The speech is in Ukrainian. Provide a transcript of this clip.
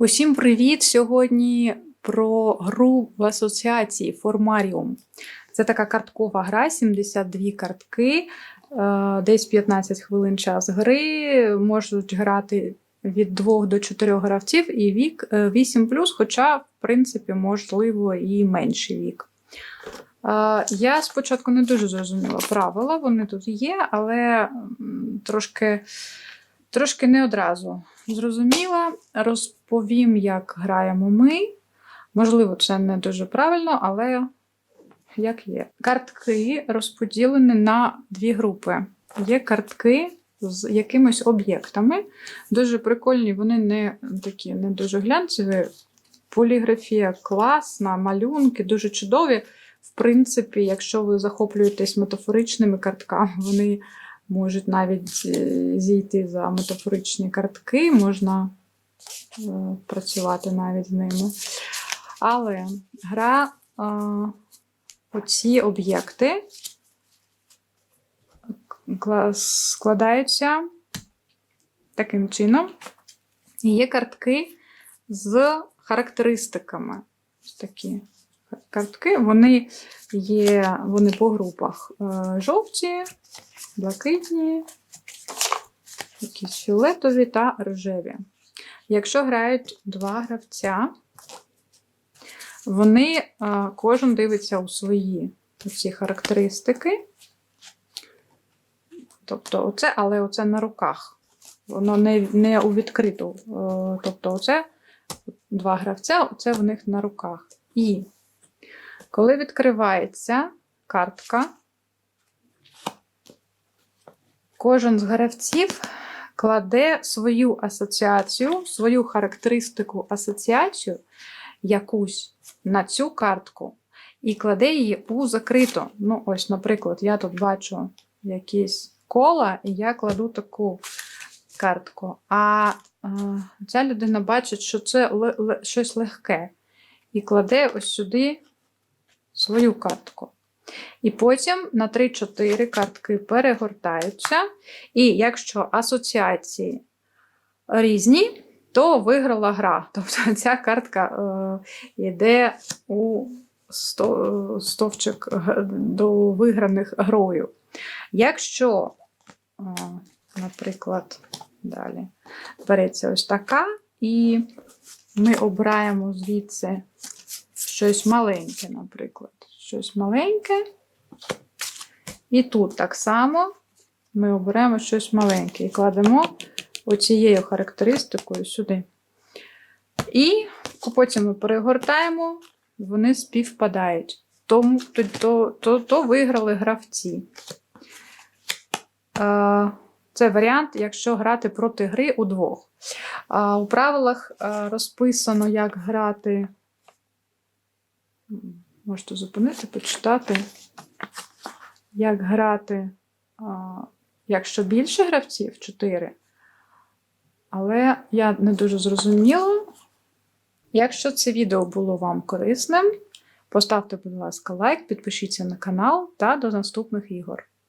Усім привіт! Сьогодні про гру в асоціації Формаріум. Це така карткова гра, 72 картки, е, десь 15 хвилин час гри. Можуть грати від 2 до 4 гравців і вік 8 хоча, в принципі, можливо, і менший вік. Е, Я спочатку не дуже зрозуміла правила, вони тут є, але трошки, трошки не одразу зрозуміла. Розповім, як граємо ми. Можливо, це не дуже правильно, але як є. Картки розподілені на дві групи. Є картки з якимись об'єктами. Дуже прикольні, вони не такі не дуже глянцеві. Поліграфія класна, малюнки дуже чудові. В принципі, якщо ви захоплюєтесь метафоричними картками, вони можуть навіть е, зійти за метафоричні картки, можна е, працювати навіть з ними. Але гра е, оці об'єкти складаються таким чином. Є картки з характеристиками. Такі картки. Вони є вони по групах. Е, Жовті, блакитні, якісь фіолетові та рожеві. Якщо грають два гравця, вони е, кожен дивиться у свої ці характеристики. Тобто, оце, але оце на руках. Воно не, не у відкриту. Е, Тобто, оце два гравця, оце в них на руках. І коли відкривається картка, кожен з гравців кладе свою асоціацію, свою характеристику асоціацію якусь на цю картку і кладе її у закриту. Ну, ось, наприклад, я тут бачу якісь кола, і я кладу таку картку. А е, ця людина бачить, що це щось легке. І кладе ось сюди свою картку. І потім на 3-4 картки перегортаються. І якщо асоціації різні, то виграла гра. Тобто ця картка е, йде у сто, стовчик до виграних грою. Якщо, е, наприклад, далі береться ось така, і ми обираємо звідси щось маленьке, наприклад. Щось маленьке. І тут так само ми оберемо щось маленьке і кладемо оцією характеристикою сюди. І потім ми перегортаємо, вони співпадають. То, то, то, то виграли гравці. Це варіант, якщо грати проти гри удвох. У правилах розписано, як грати. Можете зупинити, почитати, як грати, якщо більше гравців 4. Але я не дуже зрозуміла. Якщо це відео було вам корисним, поставте, будь ласка, лайк, підпишіться на канал та до наступних ігор.